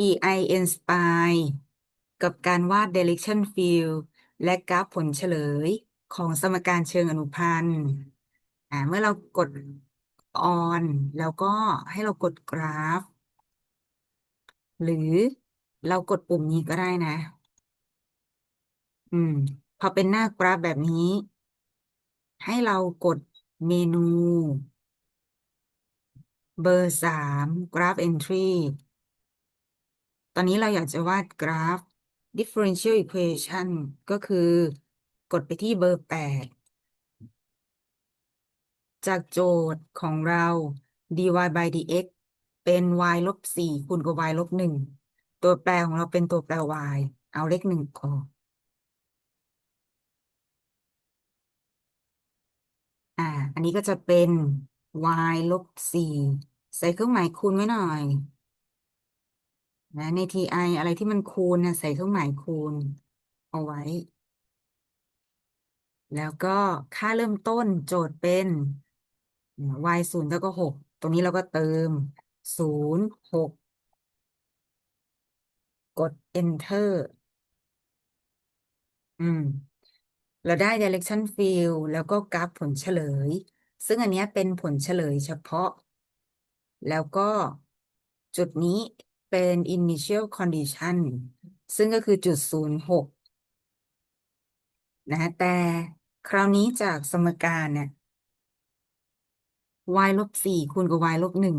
EI Inspire กับการวาด direction field และกราฟผลเฉลยของสมการเชิงอนุพันธ์อ่าเมื่อเรากด on แล้วก็ให้เรากดกราฟ หรือเรากดปุ่มนี้ก็ได้นะ อืม พอเป็นหน้ากราฟแบบนี้ ให้เรากดเมนู เบอร์สามกราฟ entry ตอนนี้เราอยากจะวาดกราฟ differential equation ก็คือกดไปที่เบอร์แปดจากโจทย์ของเรา dy by dx เป็น y ลบสี่คูณกับ y ลบหนึ่งตัวแปรของเราเป็นตัวแปร y เอาเลขหนึ่งออกอ่า อันนี้ก็จะเป็น y ลบสี่ใส่เครื่องหมายคูณไว้หน่อย นะใน ti อะไรที่มันคูณนะใส่เครื่องหมายคูณ เอาไว้ แล้วก็ค่าเริ่มต้นโจทย์เป็น y ศูนย์เท่ากับหกตรงนี้เราก็เติมศูนย์หกกด enter อืม เราได้ direction field แล้วก็กราฟผลเฉลย ซึ่งอันนี้เป็นผลเฉลยเฉพาะ แล้วก็จุดนี้ เป็น initial condition ซึ่งก็คือจุดศูนย์หกนะแต่คราวนี้จากสมการเนี่ย y ลบสี่คูณกับ y ลบหนึ่ง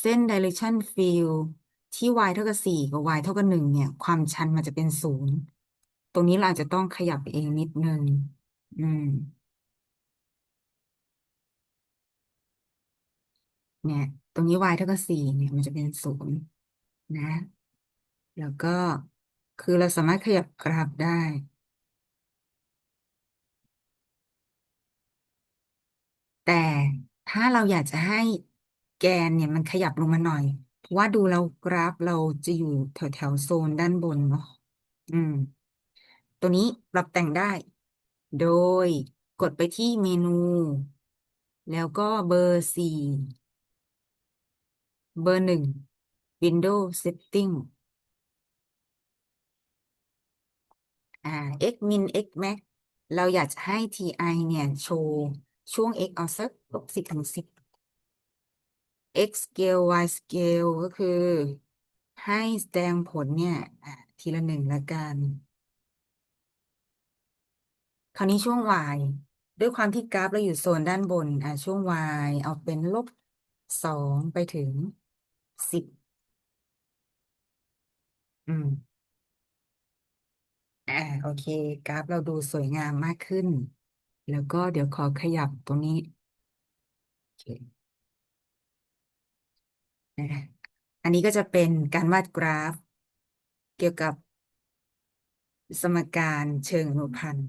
เส้น direction field ที่ y เท่ากับสี่กับ y เท่ากับหนึ่งเนี่ย ความชันมันจะเป็นศูนย์ตรงนี้เราอาจจะต้องขยับเองนิดนึงอืมเนี่ย ตรงนี้ y เท่ากับสี่เนี่ย มันจะเป็นศูนย์ นะ แล้วก็คือเราสามารถขยับกราฟได้ แต่ถ้าเราอยากจะให้แกนเนี่ยมันขยับลงมาหน่อย เพราะว่าดูเรากราฟเราจะอยู่แถวแถวโซนด้านบนเนาะอืม ตัวนี้ปรับแต่งได้ โดยกดไปที่เมนู แล้วก็เบอร์สี่เบอร์หนึ่ง Windows Setting อ่า x min x max เราอยากจะให้ ti เนี่ย โชว์ ช่วง x เอาสักลบสิบถึงสิบ x scale y scale ก็คือ ให้แสดงผลเนี่ยทีละหนึ่งละกัน คราวนี้ช่วง y ด้วยความที่กราฟเราอยู่โซนด้านบนอ่าช่วง y เอาเป็นลบสองไปถึงสิบ อืมอ่าโอเค กราฟเราดูสวยงามมากขึ้น แล้วก็เดี๋ยวขอขยับตรงนี้โอเคนะคะอันนี้ก็จะเป็นการวาดกราฟ เกี่ยวกับสมการเชิงอนุพันธ์